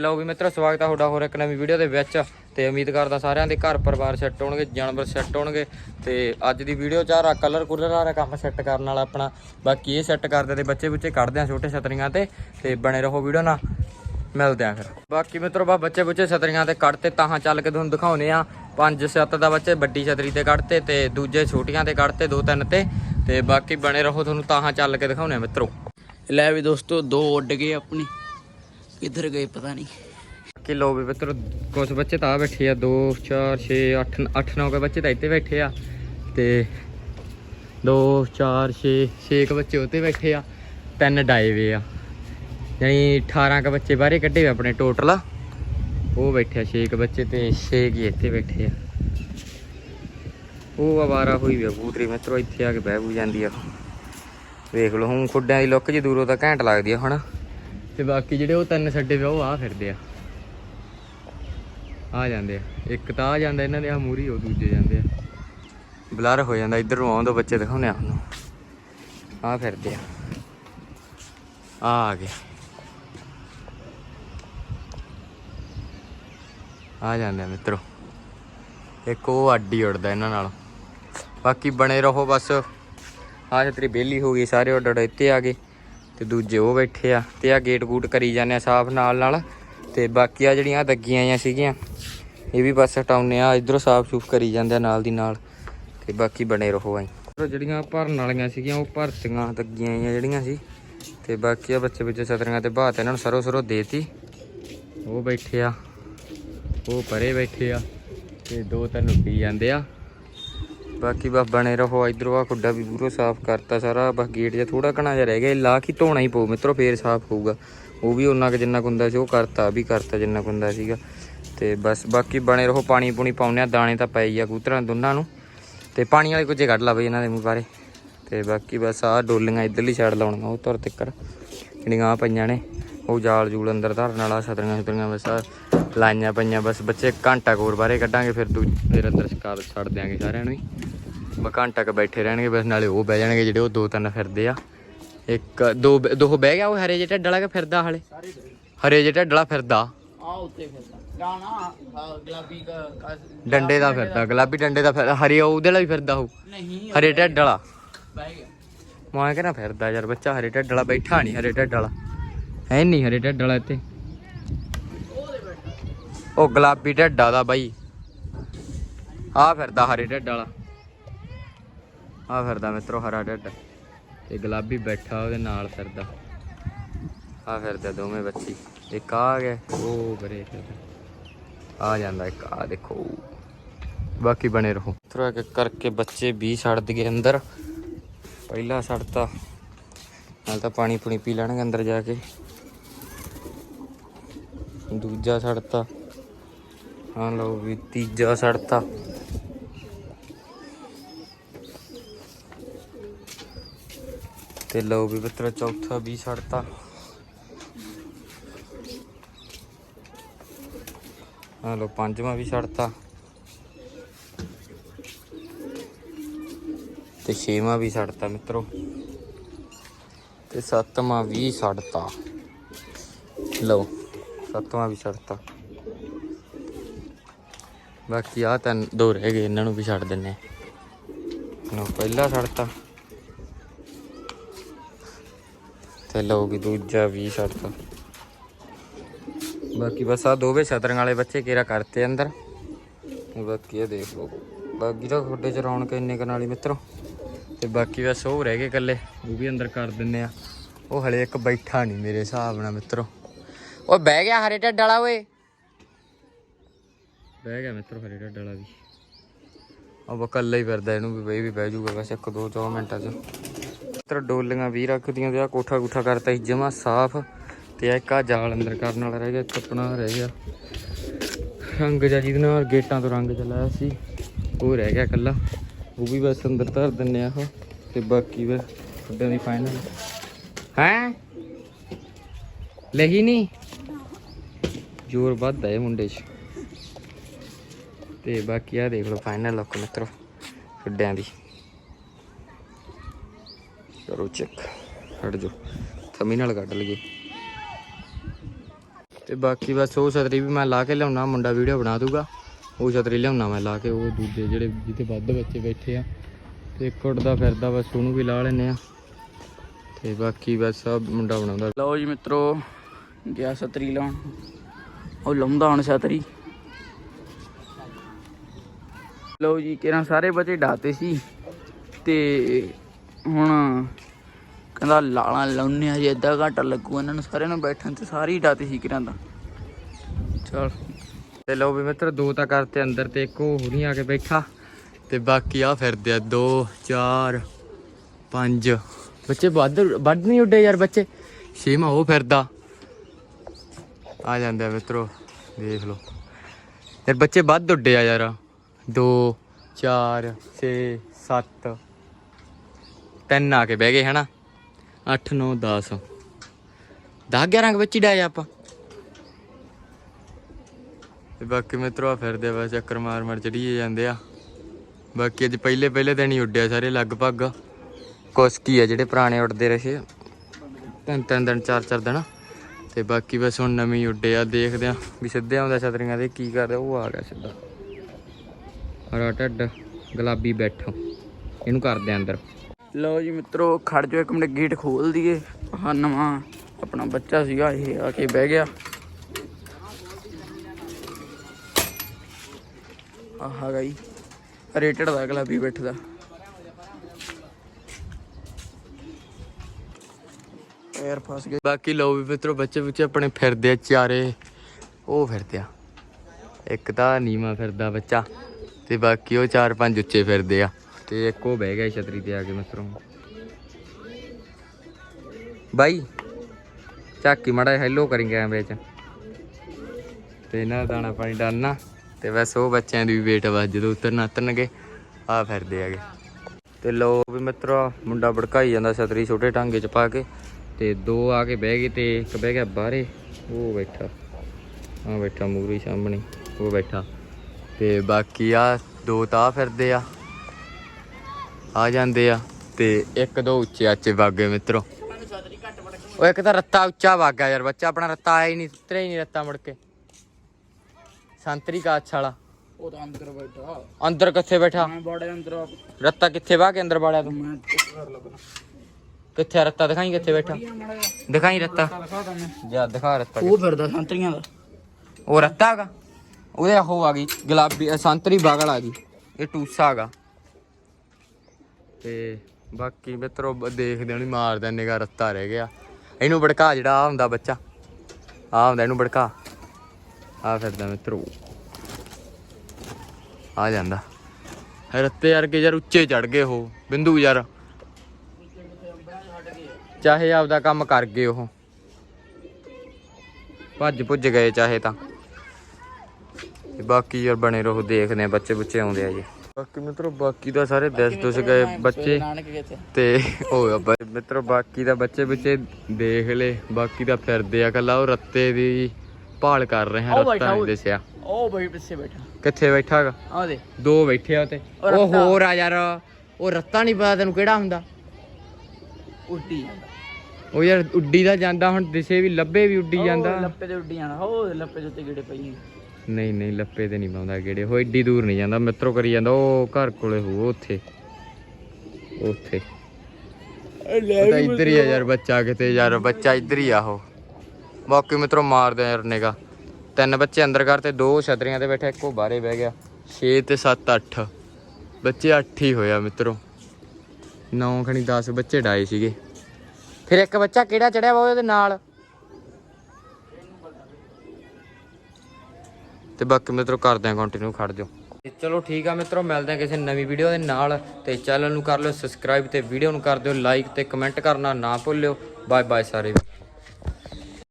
ਲਓ ਵੀ ਮਿੱਤਰੋ, ਸਵਾਗਤ ਹੈ ਤੁਹਾਡਾ ਹੋਰ ਇੱਕ ਨਵੀਂ ਵੀਡੀਓ ਦੇ ਵਿੱਚ। ਤੇ ਉਮੀਦ ਕਰਦਾ ਸਾਰਿਆਂ ਦੇ ਘਰ ਪਰਿਵਾਰ ਸੈੱਟ ਹੋਣਗੇ, ਜਾਨਵਰ ਸੈੱਟ ਹੋਣਗੇ। ਤੇ ਅੱਜ ਦੀ ਵੀਡੀਓ ਚ ਆ ਕਲਰ ਕੁਲਰ ਵਾਲਾ ਕੰਮ ਸੈੱਟ ਕਰਨ ਵਾਲਾ ਆਪਣਾ। ਬਾਕੀ ਇਹ ਸੈੱਟ ਕਰਦੇ ਤੇ ਬੱਚੇ ਬੁੱਚੇ ਕੱਢਦੇ ਆ ਛੋਟੇ ਛਤਰੀਆਂ ਤੇ ਤੇ ਬਣੇ ਰਹੋ ਵੀਡੀਓ ਨਾਲ। ਮਿਲਦੇ ਆ ਫਿਰ। ਬਾਕੀ ਮਿੱਤਰੋ ਬਾ ਬੱਚੇ ਬੁੱਚੇ ਛਤਰੀਆਂ ਤੇ ਕੱਢਤੇ ਤਾਂ ਚੱਲ ਕੇ ਤੁਹਾਨੂੰ ਦਿਖਾਉਨੇ ਆ। ਪੰਜ, ਸੱਤ ਦਾ ਬੱਚੇ, ਵੱਡੀ ਛਤਰੀ ਤੇ ਕੱਢਤੇ ਤੇ ਦੂਜੇ ਛੋਟੀਆਂ ਤੇ ਕੱਢਤੇ, ਦੋ, ਤਿੰਨ ਤੇ। ਤੇ ਬਾਕੀ ਬਣੇ ਰਹੋ ਤੁਹਾਨੂੰ ਤਾਂ ਚੱਲ ਕੇ ਦਿਖਾਉਨੇ ਆ ਮਿੱਤਰੋ। ਲੈ ਵੀ ਦੋਸਤੋ, ਦੋ ਉੱਡ ਗਏ ਆਪਣੀ। ਕਿੱਧਰ ਗਏ ਪਤਾ ਨਹੀਂ। ਕਿ ਲੋ ਵੀ ਮਿੱਤਰੋ ਕੁਝ ਬੱਚੇ ਤਾਂ ਆ ਬੈਠੇ ਆ 2 4 6 8 8 9 ਕੇ ਬੱਚੇ ਤਾਂ ਇੱਥੇ ਬੈਠੇ ਆ। ਤੇ 2 4 6 6 ਕੇ ਬੱਚੇ ਉੱਤੇ ਬੈਠੇ ਆ, ਤਿੰਨ ਡਾਏ ਵੇ ਆ। ਯਾਨੀ 18 ਕੇ ਬੱਚੇ ਬਾਹਰੇ ਕੱਢੇ ਵੇ ਆਪਣੇ ਟੋਟਲ ਉਹ ਬੈਠੇ ਆ 6 ਕੇ ਬੱਚੇ ਤੇ 6 ਕੀ ਇੱਥੇ ਬੈਠੇ ਆ। ਉਹ ਆਵਾਰਾ ਹੋਈ ਵੇ ਬੂਤਰੀ ਮਿੱਤਰੋ, ਇੱਥੇ ਆ ਕੇ ਬਹਿ ਬੂ ਜਾਂਦੀ ਆ। ਵੇਖ ਲਓ, ਹੁਣ ਖੁੱਡਿਆਂ ਦੀ ਲੁੱਕ ਜੀ ਦੂਰੋਂ ਤਾਂ ਘੈਂਟ ਲੱਗਦੀ ਆ ਹੁਣ। ਤੇ ਬਾਕੀ ਜਿਹੜੇ ਉਹ ਤਿੰਨ ਛੱਡੇ ਵੇ ਉਹ ਆ ਫਿਰਦੇ ਆ। ਆ ਜਾਂਦੇ ਆ। ਇੱਕ ਤਾਂ ਆ ਜਾਂਦਾ ਇਹਨਾਂ ਦੇ ਆ ਮੂਰੀ, ਉਹ ਦੂਜੇ ਜਾਂਦੇ ਆ। ਬਲਰ ਹੋ ਜਾਂਦਾ, ਇੱਧਰ ਨੂੰ ਆਉਂਦੋ ਬੱਚੇ ਦਿਖਾਉਣੇ ਆ ਉਹਨੂੰ ਆ ਫਿਰਦੇ ਆ। ਆ ਆ ਗਏ। ਆ ਜਾਂਦੇ ਆ ਮਿੱਤਰੋ। ਇੱਕ ਉਹ ਆਡੀ ਉੜਦਾ ਇਹਨਾਂ ਨਾਲ। ਬਾਕੀ ਬਣੇ ਰਹੋ ਬਸ। ਆ ਤੇਰੀ ਬੇਲੀ ਹੋ ਗਈ, ਸਾਰੇ ਉੱਡ ਉੱਡ ਇੱਥੇ ਆ ਗਏ। ਤੇ ਦੂਜੇ ਉਹ ਬੈਠੇ ਆ ਤੇ ਆ ਗੇਟ ਗੂਟ ਕਰੀ ਜਾਂਦੇ ਆ ਸਾਫ਼ ਨਾਲ ਨਾਲ ਤੇ ਬਾਕੀ ਆ ਜਿਹੜੀਆਂ ਲੱਗੀਆਂ ਆਈਆਂ ਸੀਗੀਆਂ, ਇਹ ਵੀ ਬਸ ਹਟਾਉਨੇ ਆ, ਇਧਰੋਂ ਸਾਫ਼ ਸੂਫ ਕਰੀ ਜਾਂਦੇ ਆ ਨਾਲ ਦੀ ਨਾਲ ਤੇ ਬਾਕੀ ਬਣੇ ਰਹੋ ਆਈ ਜਿਹੜੀਆਂ ਭਰਨ ਵਾਲੀਆਂ ਸੀਗੀਆਂ, ਉਹ ਭਰਤੀਆਂ ਲੱਗੀਆਂ ਆਈਆਂ ਜਿਹੜੀਆਂ ਸੀ ਤੇ ਬਾਕੀ ਆ ਬੱਚੇ ਬੱਚੇ ਸਤਰੀਆਂ ਤੇ ਬਾਤ ਇਹਨਾਂ ਨੂੰ ਸਰੋ ਸਰੋ ਦੇਤੀ। ਉਹ ਬੈਠੇ ਆ, ਉਹ ਪਰੇ ਬੈਠੇ ਆ ਤੇ ਦੋ ਤਿੰਨ ਉੱਡੀ ਜਾਂਦੇ ਆ। ਬਾਕੀ ਬਸ ਬਣੇ ਰਹੋ, ਇਧਰੋਂ ਆ ਖੁੱਡਾ ਵੀ ਪੂਰਾ ਸਾਫ਼ ਕਰਤਾ ਸਾਰਾ, ਬਸ ਗੇਟ ਜਿਹਾ ਥੋੜਾ ਘਣਾ ਜਿਹਾ ਰਹਿ ਗਿਆ, ਇਹ ਲਾ ਕੇ ਧੋਣਾ ਹੀ ਪਊ, ਮਿੱਤਰੋ ਫੇਰ ਸਾਫ਼ ਹੋਊਗਾ। ਉਹ ਵੀ ਉਹਨਾਂ ਕੁ ਜਿੰਨਾ ਕੁ ਹੁੰਦਾ ਸੀ, ਉਹ ਕਰਤਾ ਵੀ ਕਰਤਾ ਜਿੰਨਾ ਕੁ ਸੀਗਾ। ਤੇ ਬਸ ਬਾਕੀ ਬਣੇ ਰਹੋ, ਪਾਣੀ ਪੂਣੀ ਪਾਉਂਦੇ ਆ ਦਾਣੇ ਤਾਂ ਪਏ ਹੀ ਆ ਕਬੂਤਰਾਂ ਦੋਨਾਂ ਨੂੰ। ਤੇ ਪਾਣੀ ਵਾਲੇ ਕੁਝੇ ਕੱਢ ਲਾ ਬਈ ਇਹਨਾਂ ਦੇ ਮੂੰਹ ਬਾਰੇ। ਤੇ ਬਾਕੀ ਬਸ ਆਹ ਡੋਲੀਆਂ ਇੱਧਰਲੀ ਸਾਈਡ ਲਾਉਣੀਆਂ, ਉਹ ਤੁਰ ਤਿੱਕਰ, ਜਿਹੜੀਆਂ ਆ ਪਈਆਂ ਨੇ, ਉਹ ਜਾਲ ਜੂਲ ਅੰਦਰ ਧਰਨ ਵਾਲਾ ਛਤਰੀਆਂ ਛਤਰੀਆਂ ਬਸ ਲਾਈਆਂ ਪਈਆਂ, ਬਸ ਬੱਚੇ ਘੰਟਾ ਕੋਰ ਬਾਰੇ ਕੱਢਾਂਗੇ, ਫਿਰ ਦੂ, ਫਿਰ ਅੰਦਰ ਸ਼ਿਕਾਰ ਛੱਡ ਦਿਆਂਗੇ ਸਾਰਿਆਂ ਨੂੰ ਹੀ। ਮੈਂ ਘੰਟਾ ਕ ਬੈਠੇ ਰਹਿਣਗੇ ਬਸ ਨਾਲੇ ਉਹ ਬਹਿ ਜਾਣਗੇ ਜਿਹੜੇ ਉਹ ਦੋ ਤਿੰਨ ਫਿਰਦੇ ਆ। ਇੱਕ ਦੋ ਦੋ ਬਹਿ ਗਿਆ ਉਹ ਹਰੇ ਜਿਹੇ ਢੱਡ ਵਾਲਾ ਕਿ ਫਿਰਦਾ ਹਾਲੇ? ਹਰੇ ਜਿਹੇ ਢੱਡ ਵਾਲਾ ਫਿਰਦਾ। ਆ ਉੱਤੇ ਫਿਰਦਾ। ਗਾਣਾ ਗੁਲਾਬੀ ਦਾ ਡੰਡੇ ਦਾ ਫਿਰਦਾ ਗੁਲਾਬੀ ਡੰਡੇ ਦਾ ਫਿਰਦਾ ਹਰੇ ਉਹਦੇ ਵਾਲਾ ਵੀ ਫਿਰਦਾ ਉਹ ਨਹੀਂ ਹਰੇ ਢੱਡ ਵਾਲਾ। ਬਹਿ ਗਿਆ। ਮੈਂ ਕਹਿੰਦਾ ਫਿਰਦਾ ਯਾਰ ਬੱਚਾ ਹਰੇ ਢੱਡ ਵਾਲਾ ਬੈਠਾ ਨਹੀਂ ਹਰੇ ਢੱਡ ਵਾਲਾ। ਹੈ ਨਹੀਂ ਹਰੇ ਢੱਡ ਵਾਲਾ ਇੱਥੇ। ਉਹ ਗੁਲਾਬੀ ਢੱਡਾ ਦਾ ਬਾਈ। ਆ ਫਿਰਦਾ ਹਰੇ ਢੱਡ ਵਾਲਾ। ਆ ਫਿਰਦਾ ਮਿੱਤਰੋ ਹਰਾ ਢੱਡ ਤੇ ਗੁਲਾਬੀ ਬੈਠਾ ਉਹਦੇ ਨਾਲ ਫਿਰਦਾ। ਆ ਫਿਰਦਾ ਦੋਵੇਂ ਬੱਚੀ। ਇੱਕ ਆ ਗਿਆ। ਉਹ ਬਰੇ ਆ ਜਾਂਦਾ ਇੱਕ। ਆ ਦੇਖੋ। ਬਾਕੀ ਬਣੇ ਰਹੋ। ਥੋੜਾ ਇੱਕ ਕਰਕੇ ਬੱਚੇ 20 ਛੱਡ ਦਈਏ ਅੰਦਰ। ਪਹਿਲਾ ਛੱਡਤਾ। ਨਾਲ ਤਾਂ ਪਾਣੀ ਪੁਣੀ ਪੀ ਲੈਣਗੇ ਅੰਦਰ ਜਾ ਕੇ। ਦੂਜਾ ਛੱਡਤਾ। ਹਾਂ ਲਓ ਵੀ, ਤੀਜਾ ਛੱਡਤਾ। ਤੇ ਲਓ ਵੀ ਬੱਤਰਾ ਚੌਥਾ ਵੀ ਛੱਡਤਾ। ਹਾਂ ਲਓ, ਪੰਜਵਾਂ ਵੀ ਛੱਡਤਾ। ਤੇ ਛੇਵਾਂ ਵੀ ਛੱਡਤਾ ਮਿੱਤਰੋ। ਤੇ ਸੱਤਵਾਂ ਵੀ ਛੱਡਤਾ। ਲਓ, ਸੱਤਵਾਂ ਵੀ ਛੱਡਤਾ। ਬਾਕੀ ਆ ਤਾਂ ਦੋ ਰਹਿ ਗਏ, ਇਹਨਾਂ ਨੂੰ ਵੀ ਛੱਡ ਦਿੰਨੇ ਲਓ, ਪਹਿਲਾ ਛੱਡਤਾ। ਤੇ ਲਓ ਦੂਜਾ ਵੀ ਛੱਡਤਾ ਬਾਕੀ ਬਸ ਆ ਦੋਵੇਂ ਛਤਰਾਂ ਵਾਲੇ ਬੱਚੇ ਕੇਰਾ ਕਰਤੇ ਅੰਦਰ। ਬਾਕੀ ਇਹ ਦੇਖ ਲਓ। ਬਾਕੀ ਤਾਂ ਖੁੱਡੇ ਚ ਰੌਣਕ ਇੰਨੇ ਕੁ ਨਾਲ ਮਿੱਤਰੋ। ਤੇ ਬਾਕੀ ਬਸ ਉਹ ਰਹਿ ਗਏ ਇਕੱਲੇ, ਉਹ ਵੀ ਅੰਦਰ ਕਰ ਦਿੰਨੇ ਆ। ਉਹ ਹਲੇ ਇੱਕ ਬੈਠਾ ਨਹੀਂ ਮੇਰੇ ਹਿਸਾਬ ਨਾਲ ਮਿੱਤਰੋ। ਉਹ ਬਹਿ ਗਿਆ ਹਰੇ ਢੱਡ ਵਾਲਾ ਓਏ। ਬਹਿ ਗਿਆ ਮਿੱਤਰੋ ਹਰੇ ਢੱਡ ਵਾਲਾ ਵੀ। ਉਹ ਬਕੱਲਾ ਹੀ ਫਿਰਦਾ ਇਹਨੂੰ ਵੀ ਬਈ ਵੀ ਬਹਿ ਜਾਊਗਾ ਬਸ ਇੱਕ ਦੋ ਚੌ ਮਿੰਟਾਂ 'ਚ। ਮਿੱਤਰ ਡੋਲੀਆਂ ਵੀ ਰੱਖਦੀਆਂ ਤੇ ਆ ਕੋਠਾ ਕੁਠਾ ਕਰਤਾ ਸੀ, ਜਮਾ ਸਾਫ਼ ਤੇ ਆ ਇੱਕ ਆ ਜਾਲ ਅੰਦਰ ਕਰਨ ਵਾਲਾ ਰਹਿ ਗਿਆ, ਇੱਕ ਰਹਿ ਗਿਆ। ਰੰਗ ਜਿਹਾ ਜਿਹਦੇ ਨਾਲ ਗੇਟਾਂ ਤੋਂ ਰੰਗ ਚਲਾਇਆ ਸੀ, ਉਹ ਰਹਿ ਗਿਆ ਇਕੱਲਾ। ਉਹ ਵੀ ਬਸ ਅੰਦਰ ਧਰ ਦਿੰਨੇ ਆ ਉਹ, ਤੇ ਬਾਕੀ ਵੇ ਫੁੱਡਾਂ ਦੀ ਫਾਈਨਲ ਹੈ? ਲਹੀ ਨਹੀਂ? ਜ਼ੋਰ ਵੱਧਦਾ ਇਹ ਮੁੰਡੇ 'ਚ। ਤੇ ਬਾਕੀ ਆ ਦੇਖ ਲਓ ਫਾਈਨਲ ਲੁੱਕ ਮਿੱਤਰੋ ਫੁੱਡਿਆਂ ਦੀ। ਕਰੋ ਚੈੱਕ। ਹਟ ਜੋ ਥਮੀ ਨਾਲ ਕੱਢ ਲਈਏ। ਤੇ ਬਾਕੀ ਬਸ ਉਹ ਛਤਰੀ ਵੀ ਮੈਂ ਲਾ ਕੇ ਲਿਆਉਣਾ, ਮੁੰਡਾ ਵੀਡੀਓ ਬਣਾ ਦੂਗਾ। ਉਹ ਛਤਰੀ ਲਿਆਉਣਾ ਮੈਂ ਲਾ ਕੇ, ਉਹ ਦੂਜੇ ਜਿਹੜੇ ਜਿੱਥੇ ਵੱਧ ਬੱਚੇ ਬੈਠੇ ਆ। ਤੇ ਇੱਕ ਫਿਰਦਾ ਬਸ ਉਹਨੂੰ ਵੀ ਲਾ ਲੈਨੇ ਆ। ਤੇ ਬਾਕੀ ਬਸ ਸਭ ਮੁੰਡਾ ਬਣਾਉਂਦਾ। ਲਓ ਜੀ ਮਿੱਤਰੋ, ਗਿਆ ਛਤਰੀ ਲਾਉਣ। ਉਹ ਲਾਉਂਦਾ ਹੁਣ ਛਤਰੀ। ਲਓ ਜੀ ਕਿਰਾਂ ਸਾਰੇ ਬੱਚੇ ਡਾਤੇ ਸੀ। ਤੇ ਹੁਣ ਕਹਿੰਦਾ ਲਾਲਾਂ ਲਾਉਣੇ ਆ ਜੇ ਅੱਧਾ ਘੰਟਾ ਲੱਗੂ ਇਹਨਾਂ ਨੂੰ, ਸਾਰਿਆਂ ਨੂੰ ਬੈਠਣ ਤੇ ਸਾਰੇ ਹੀ ਡਾਤੇ ਸੀ ਕਿਰਾਂ ਦਾ। ਚਲ। ਤੇ ਲਓ ਵੀ ਮਿੱਤਰ, ਦੋ ਤਾਂ ਕਰਤੇ ਅੰਦਰ ਤੇ ਇੱਕ ਉਹ ਹੁਣੀ ਆ ਕੇ ਬੈਠਾ। ਤੇ ਬਾਕੀ ਆ ਫਿਰਦੇ ਆ 2 4 5 ਬੱਚੇ ਵੱਧ ਵੱਧ ਨਹੀਂ ਉੱਡੇ ਯਾਰ ਬੱਚੇ। ਛੇਵਾਂ ਉਹ ਫਿਰਦਾ। ਆ ਜਾਂਦਾ ਆ ਮਿੱਤਰੋ, ਦੇਖ ਲਓ। ਯਾਰ ਬੱਚੇ ਵੱਧ ਉੱਡੇ ਆ ਯਾਰ। 2 4 6 7 ਤਿੰਨ ਆ ਕੇ ਬਹਿ ਗਏ, ਹਨਾ? 8 9 10 10 11 ਹੀ ਡਾਇਆ ਆਪਾਂ। ਤੇ ਬਾਕੀ ਮਿੱਤਰੋ ਆ ਫਿਰਦੇ ਆ, ਬਸ ਚੱਕਰ ਮਾਰ ਮਾਰ ਚੜੀਏ ਜਾਂਦੇ ਆ। ਬਾਕੀ ਅੱਜ ਪਹਿਲੇ ਪਹਿਲੇ ਦਿਨ ਹੀ ਉੱਡਿਆ ਸਾਰੇ ਲਗਭਗ। ਕੁਛ ਕੀ ਆ ਜਿਹੜੇ ਪੁਰਾਣੇ ਉੱਡਦੇ ਰਹੇ ਤਿੰਨ ਤਿੰਨ ਦਿਨ, ਚਾਰ ਚਾਰ ਦਿਨ। ਤੇ ਬਾਕੀ ਬਸ ਹੁਣ ਨਵੀਂ ਉੱਡੇ ਆ, ਦੇਖਦੇ ਆ ਵੀ ਸਿੱਧੇ ਆਉਂਦਾ ਛਤਰੀਆਂ ਦੇ ਕੀ ਕਰਦਾ, ਉਹ ਆ ਗਿਆ ਸਿੱਧਾ। ਹਰਾ ਢੱਡ, ਗੁਲਾਬੀ ਬੈਠੋ। ਇਹਨੂੰ ਕਰਦੇ ਆ ਅੰਦਰ। ਲਓ ਜੀ ਮਿੱਤਰੋ, ਖੜ ਜਾਓ ਇੱਕ ਮਿੰਟ, ਗੇਟ ਖੋਲ ਦਈਏ। ਆਹ ਨਵਾਂ ਆਪਣਾ ਬੱਚਾ ਸੀਗਾ, ਇਹ ਆ ਕੇ ਬਹਿ ਗਿਆ। ਆਹ ਗਈ ਰੇਟਡ ਦਾ ਅਗਲਾ ਵੀ ਬੈਠਦਾ ਪੈਰ ਫਸ ਗਏ ਬਾਕੀ ਲੋ ਵੀ ਮਿੱਤਰੋ, ਬੱਚੇ ਬੱਚੇ ਆਪਣੇ ਫਿਰਦੇ ਆ ਚਾਰੇ, ਉਹ ਫਿਰਦੇ ਆ। ਇੱਕ ਤਾਂ ਨੀਵਾ ਫਿਰਦਾ ਬੱਚਾ, ਤੇ ਬਾਕੀ ਉਹ ਚਾਰ ਪੰਜ ਉੱਚੇ ਫਿਰਦੇ ਆ। ਤੇ ਇੱਕ ਉਹ ਬਹਿ ਗਿਆ ਸੀ ਛਤਰੀ ਤੇ ਆ ਕੇ ਮਿੱਤਰੋ ਬਾਈ ਝਾਕੀ ਮੜਾ ਹੈਲੋ ਕਰੀ ਕੈਮਰੇ 'ਚ ਤੇ ਇਹਨਾਂ ਦਾ ਦਾਣਾ ਪਾਣੀ ਡਾਲਣਾ, ਤੇ ਬਸ ਉਹ ਬੱਚਿਆਂ ਦੀ ਵੀ ਵੇਟ ਵਾ ਜਦੋਂ ਉਤਰਨਾ ਉਤਰਨਗੇ ਆ ਫਿਰਦੇ ਆਗੇ ਤੇ ਲੋ ਵੀ ਮਿੱਤਰੋ, ਮੁੰਡਾ ਭੜਕਾਈ ਜਾਂਦਾ ਛਤਰੀ ਛੋਟੇ ਟਾਂਗੇ 'ਚ ਪਾ ਕੇ, ਤੇ ਦੋ ਆ ਕੇ ਬਹਿ ਗਏ ਤੇ ਇੱਕ ਬਹਿ ਗਿਆ ਬਾਹਰੇ, ਉਹ ਬੈਠਾ। ਆ ਬੈਠਾ ਮੂਰੀ ਸਾਹਮਣੇ, ਉਹ ਬੈਠਾ। ਤੇ ਬਾਕੀ ਆ, ਦੋ ਤਾਂ ਆਹ ਫਿਰਦੇ ਆ। ਆ ਜਾਂਦੇ ਆ ਤੇ ਇੱਕ ਦੋ ਉੱਚੇ ਆਚੇ ਵਾਗੇ ਮਿੱਤਰੋ। ਉਹ ਇੱਕ ਤਾਂ ਰੱਤਾ ਉੱਚਾ ਵਾਗਾ ਯਾਰ ਬੱਚਾ ਆਪਣਾ ਰੱਤਾ ਆਇਆ ਹੀ ਨਹੀਂ ਉਤਰਿਆ ਹੀ ਨਹੀਂ ਰੱਤਾ ਮੁੜ ਕੇ। ਸੰਤਰੀ ਕਾਛ ਵਾਲਾ। ਉਹ ਤਾਂ ਅੰਦਰ ਬੈਠਾ। ਅੰਦਰ ਕਿੱਥੇ ਬੈਠਾ? ਮੈਂ ਬੜੇ ਅੰਦਰ ਰੱਤਾ ਕਿੱਥੇ ਵਾ ਕੇ ਅੰਦਰ ਬਾੜਿਆ ਤੂੰ? ਮੈਂ ਕਿੱਥੇ ਰੱਤਾ? ਦਿਖਾਈ ਕਿੱਥੇ ਬੈਠਾ? ਦਿਖਾਈ ਰੱਤਾ। ਜਾ ਦਿਖਾ ਰੱਤਾ ਉਹ ਫਿਰਦਾ ਸੰਤਰੀਆਂ ਦਾ। ਉਹ ਰੱਤਾ ਹੈਗਾ। ਉਹਦੇ ਉਹ ਆ ਗਈ ਗੁਲਾਬੀ ਸੰਤਰੀ ਬਾਗਲ ਆ ਗਈ। ਇਹ ਟੂਸਾ ਹੈਗਾ। ਤੇ ਬਾਕੀ ਮਿੱਤਰੋ ਦੇਖਦੇ ਨਹੀਂ ਮਾਰਦਾ ਨਿਗਾ ਰੱਤਾ ਰਹਿ ਗਿਆ। ਇਹਨੂੰ ਭੜਕਾ ਜਿਹੜਾ ਆ ਹੁੰਦਾ ਬੱਚਾ। ਆ ਹੁੰਦਾ, ਇਹਨੂੰ ਭੜਕਾ। ਆ ਫਿਰਦਾ ਮਿੱਤਰੋ। ਆ ਜਾਂਦਾ। ਰੱਤੇ ਵਰਗੇ ਯਾਰ, ਉੱਚੇ ਚੜ ਗਏ ਉਹ। ਬਿੰਦੂ ਯਾਰ। ਚਾਹੇ ਆਪਦਾ ਕੰਮ ਕਰ ਗਏ ਉਹ। ਭੱਜ ਭੁੱਜ ਗਏ ਚਾਹੇ ਤਾਂ। ਬਾਕੀ ਯਾਰ, ਬਣੇ ਰਹੋ, ਦੇਖਦੇ ਆ ਬੱਚੇ ਬੁੱਚੇ ਆਉਂਦੇ ਆ ਜੀ। ਬਾਕੀ ਮਿੱਤਰੋ ਬਾਕੀ ਦਾ ਸਾਰੇ ਦਸ ਦੁਸ ਗਏ ਬੱਚੇ ਤੇ ਉਹ ਬ- ਮਿੱਤਰੋ ਬਾਕੀ ਦਾ ਬੱਚੇ ਬੱਚੇ ਦੇਖ ਲੈ ਬਾਕੀ ਦਾ ਫਿਰਦੇ ਆ ਕੱਲਾ ਉਹ ਰੱਤੇ ਦੀ ਭਾਲ ਕਰ ਰਹੇ ਆ ਰੱਤਾ ਨਹੀਂ। ਦਿਸਿਆ। ਉਹ ਬਈ ਪਿੱਛੇ ਬੈਠਾ। ਕਿੱਥੇ ਬੈਠਾ ਹੈਗਾ ਆ ਦੇ ਦੋ ਬੈਠੇ ਆ ਉਤੇ ਉਹ। ਹੋਰ ਆ ਯਾਰ ਉਹ ਰੱਤਾ ਨਹੀਂ ਪਤਾ ਤੈਨੂੰ ਕਿਹੜਾ ਹੁੰਦਾ। ਉੱਡੀ ਜਾਂਦਾ। ਉਹ ਯਾਰ ਉੱਡੀ ਦਾ ਜਾਂਦਾ ਹੁਣ ਦਿਸੇ ਵੀ ਲੱਭੇ ਵੀ ਉੱਡੀ ਜਾਂਦਾ। ਲੱਪੇ ਤੇ ਉੱਡੀ ਜਾਣਾ ਉਹ ਲੱਪੇ ਦੇ ਉੱਤੇ ਗੇੜੇ ਪਈ ਨਹੀਂ ਨਹੀਂ, ਲੱਪੇ ਤੇ ਨਹੀਂ ਪਾਉਂਦਾ ਗੇੜੇ। ਉਹ ਏਡੀ ਦੂਰ ਨਹੀਂ ਜਾਂਦਾ, ਮਿੱਤਰੋ ਕਰੀ ਜਾਂਦਾ, ਉਹ ਘਰ ਕੋਲੇ ਹੋ ਉੱਥੇ। ਉੱਥੇ। ਉਹ ਇੱਧਰ ਹੀ ਆ ਯਾਰ ਬੱਚਾ ਕਿਤੇ, ਯਾਰ ਬੱਚਾ ਇੱਧਰ ਹੀ ਆ ਉਹ। ਬਾਕੀ ਮਿੱਤਰੋ ਮਾਰਦੇ ਯਾਰ ਨਿਗਾ ਤਿੰਨ ਬੱਚੇ ਅੰਦਰ ਘਰ ਤੇ, ਦੋ ਛਤਰੀਆਂ ਤੇ ਬੈਠੇ, ਇੱਕੋ ਬਾਹਰੇ ਬਹਿ ਗਿਆ। 6 ਤੇ 7 8 ਬੱਚੇ 8 ਹੀ ਹੋਇਆ ਮਿੱਤਰੋ। 9 ਖਣੀ 10 ਬੱਚੇ ਡਾਏ ਸੀਗੇ। ਫਿਰ ਇੱਕ ਬੱਚਾ ਕਿਹੜਾ ਚੜਿਆ ਵਾ ਉਹਦੇ ਨਾਲ? ਤੇ ਬਾਕੀ ਮਿੱਤਰੋ ਕਰਦੇ ਆ ਕੰਟੀਨਿਊ ਖੜ ਜਾਓ ਤੇ ਚਲੋ ਠੀਕ ਆ ਮਿੱਤਰੋ, ਮਿਲਦੇ ਆ ਕਿਸੇ ਨਵੀਂ ਵੀਡੀਓ ਦੇ ਨਾਲ ਤੇ ਚੈਨਲ ਨੂੰ ਕਰ ਲਿਓ ਸਬਸਕ੍ਰਾਈਬ ਤੇ ਵੀਡੀਓ ਨੂੰ ਕਰ ਦਿਓ ਲਾਈਕ ਤੇ ਕਮੈਂਟ ਕਰਨਾ ਨਾ ਭੁੱਲਿਓ ਬਾਏ ਬਾਏ ਸਾਰੇ ਵੀਰ।